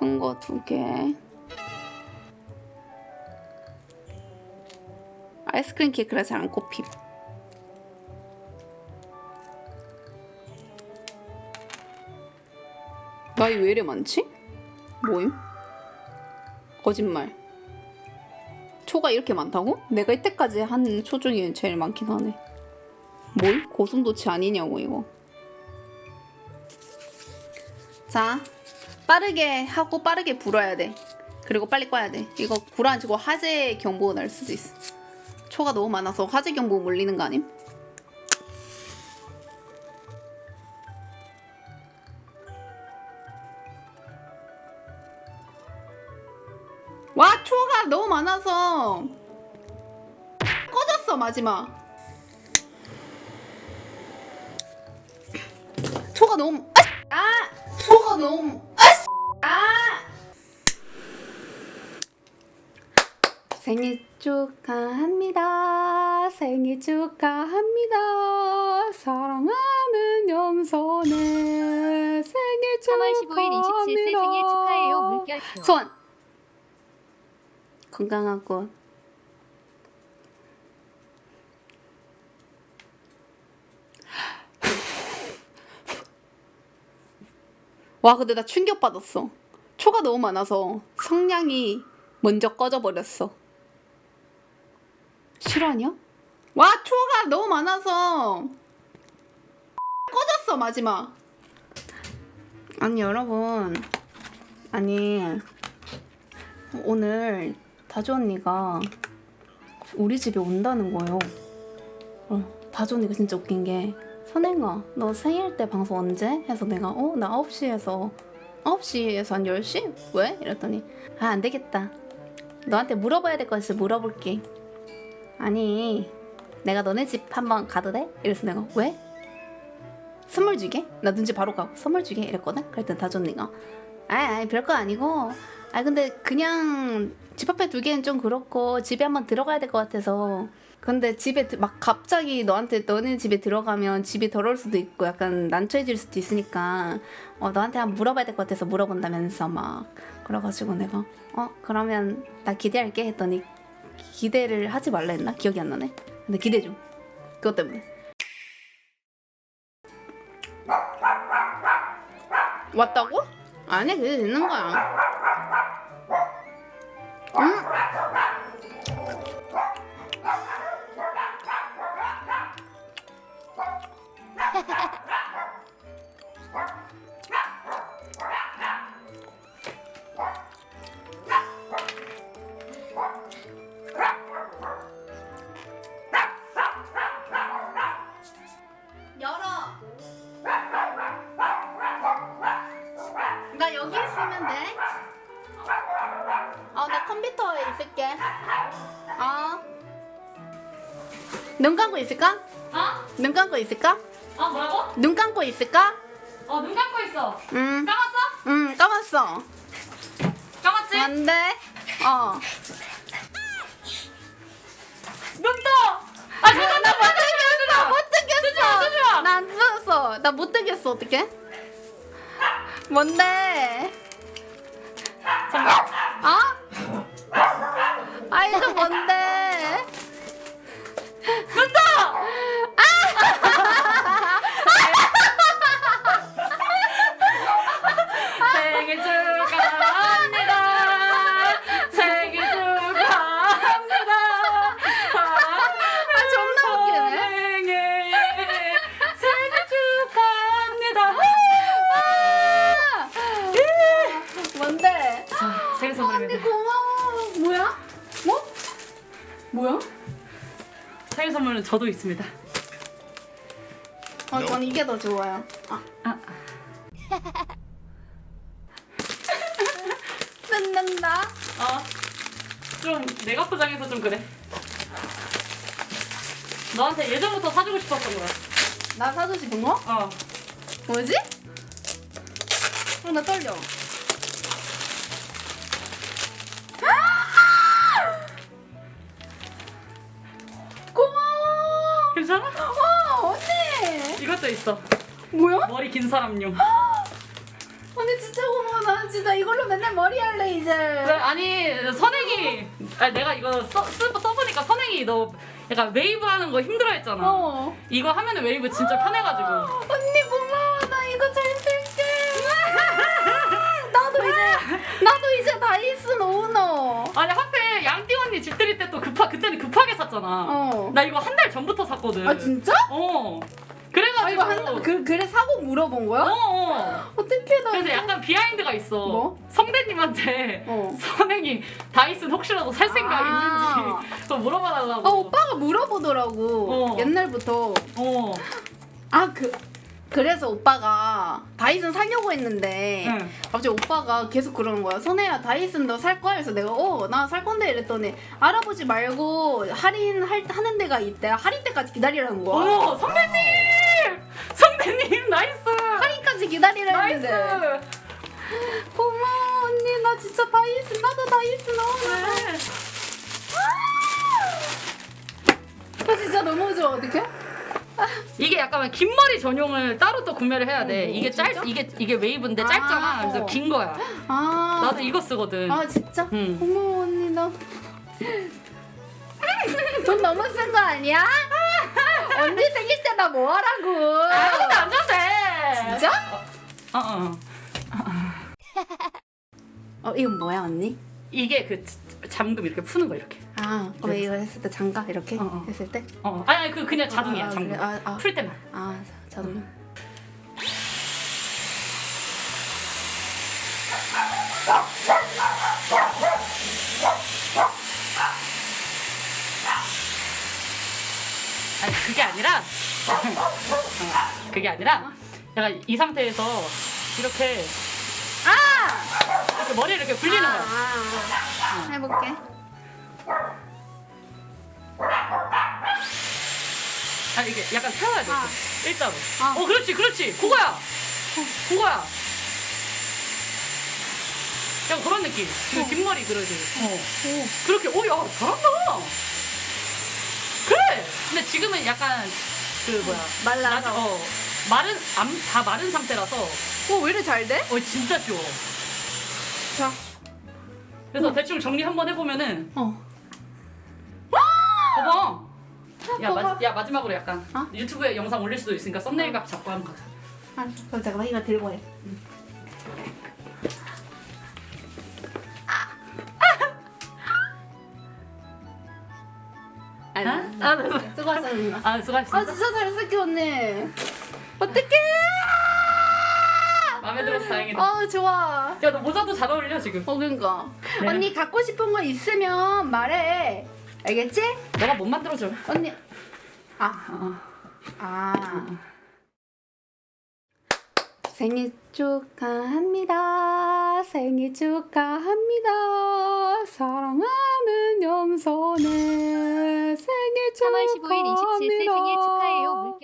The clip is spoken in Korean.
큰 거 두 개. 아이스크림 케이크라 잘 안 꼽힘. 나이 왜 이래 많지? 뭐임? 거짓말. 초가 이렇게 많다고? 내가 이때까지 한 초 중에 제일 많긴 하네. 뭘? 고슴도치 아니냐고 이거. 자, 빠르게 하고 빠르게 불어야 돼. 그리고 빨리 꺼야 돼. 이거 불안 지고 화재 경보 날 수도 있어. 초가 너무 많아서 화재 경보 몰리는 거 아님? 와 초가 너무 많아서 꺼졌어 마지막 초가 너무 아, 아 초가 너무 생일 축하합니다. 생일 축하합니다. 사랑하는 염소네 생일 3월 15일 27세 생일 축하해요. 물결표. 소원 건강하고. 와 근데 나 충격 받았어. 초가 너무 많아서 성냥이 먼저 꺼져버렸어 실화냐? 와 초가 너무 많아서 꺼졌어 마지막 아니 여러분 아니 오늘 다주 언니가 우리 집에 온다는 거예요. 어, 다주 언니가 진짜 웃긴 게 선행아 너 생일 때 방송 언제? 해서 내가 어 나 9시에서 9시에서 한 10시? 왜? 이랬더니 아 안 되겠다. 너한테 물어봐야 될 거 있어 물어볼게. 아니 내가 너네 집 한번 가도 돼? 이래서 내가 왜? 선물 주게? 나 눈치 바로 가고 선물 주게 이랬거든? 그랬더니 다주 언니가 아이 아이 별거 아니고 아 근데 그냥 집 앞에 두기엔 좀 그렇고 집에 한번 들어가야 될 것 같아서 근데 집에 드- 막 갑자기 너한테 너네 집에 들어가면 집이 더러울 수도 있고 약간 난처해질 수도 있으니까 어 너한테 한번 물어봐야 될 것 같아서 물어본다면서 막 그래가지고 내가 어 그러면 나 기대할게 했더니 기대를 하지 말라 했나? 기억이 안 나네. 근데 기대 좀 그것 때문에. 왔다고? 아니 그게 되는 거야. 응? 있을게. 어. 눈 감고 있을까? 어? 눈 감고 있을까? 어 뭐라고? 눈 감고 있을까? 어 눈 감고 있어 응. 감았어? 응, 감았어. 감았지? 안 돼. 어. 눈 떠! 아 잠깐 나 못 뜨겠어. 못 뜨겠어. 뜨지 마. 나안 뜨겠어. 나 못 뜨겠어. 어떡해? 뭔데? 어? 아 이거 뭔데? 선물은 저도 있습니다 어, 전 이게 더 좋아요. 아. 아. 뜯는다. 어. 좀 내가 포장해서 좀 그래. 너한테 예전부터 사주고 싶었던 거야. 나 사주고 싶은 거? 어. 뭐지? 어, 나 떨려. 있어. 뭐야? 머리 긴 사람용. 아, 언니 진짜 고마워. 나 진짜 이걸로 맨날 머리 할래 이제. 그래, 아니 선행이 아니 내가 이거 써, 쓰, 써보니까 선행이 너 약간 웨이브 하는 거 힘들어했잖아. 어. 이거 하면은 웨이브 진짜 편해가지고. 언니 고마워. 나 이거 잘 쓸게. 나도 이제 나도 이제 다이슨 오너. 아니 하필 양띵 언니 집들이 때또 급하 그때는 급하게 샀잖아. 어. 나 이거 한 달 전부터 샀거든. 아 진짜? 어. 아 그래가지고. 한 그, 그래 사고 물어본 거야? 어, 어. 어떻게 나? 그래서 약간 비하인드가 있어. 뭐? 성대님한테 어. 선행이 다이슨 혹시라도 살 생각 아. 있는지 또 물어봐달라고. 아 오빠가 물어보더라고 어. 옛날부터 어. 아 그 그래서 오빠가 다이슨 사려고 했는데 응. 갑자기 오빠가 계속 그러는 거야 선혜야 다이슨 너 살 거야? 그래서 내가 어 나 살 건데 이랬더니 알아보지 말고 할인 할, 하는 데가 있대 할인 때까지 기다리라는 거야 어머 선배님! 선배님 나이스! 할인까지 기다리라 나이스! 했는데 고마워 언니 나 진짜 다이슨 나도 다이슨 너무 네. 나 진짜 너무 좋아 어떡해? 이게 약간 긴 머리 전용을 따로 또 구매를 해야 돼. 어, 이게 짧 진짜? 이게 이게 웨이브인데 아, 짧잖아. 그래서 어. 긴 거야. 아 나도 이거 쓰거든. 아 진짜? 응. 고마워 언니 나. 돈 너무 쓴 거 아니야? 언니 생일 때 나 뭐 하라고? 아무도 안 돼. 진짜? 어, 어. 어 이건 뭐야 언니? 이게 그 잠금 이렇게 푸는 거 이렇게. 아, 어, 왜 이거 했을 때 장가 이렇게 어, 어. 했을 때? 어. 아니 아니 그 그냥 자동이야 아, 잠금. 그래? 아, 아. 풀 때만. 아, 자동. 아니 그게 아니라 어, 그게 아니라 약간 이 상태에서 이렇게 아! 이렇게 머리를 이렇게 굴리는 아, 거야. 아, 아. 해볼게. 아 이게 약간 세워야 돼. 아. 일자로. 아. 어 그렇지 그렇지 그거야. 그거야. 약간 그런 느낌. 그 뒷머리 그러지. 어. 오. 그렇게 오야 잘한다. 근데 지금은 약간 그 뭐야 말라서. 나- 어 마른 암, 다 마른 상태라서 어, 왜 이렇게 잘 돼? 어 진짜 쉬워. 자. 그래서 대충 정리 한번 해보면은 어. 봐봐. 야, 봐봐. 마, 야 마지막으로 약간 어? 유튜브에 영상 올릴 수도 있으니까 썸네일 각 잡고 한번 가자. 아, 그럼 잠깐만 이거 들고 해. 아, 아, 아, 네. 수고하셨습니다. 아 수고하셨습니다. 아 진짜 잘 쓸게 언니. 어떡해? 마음에 들어서 다행이다. 아 좋아. 야 너 모자도 잘 어울려 지금. 어 그니까. 네. 언니 갖고 싶은 거 있으면 말해. 알겠지? 너가 못 만들어줘. 언니. 아, 어. 아. 생일 축하합니다. 생일 축하합니다. 사랑하는 염선의 생일 3월 15일 27세 생일 축하해요.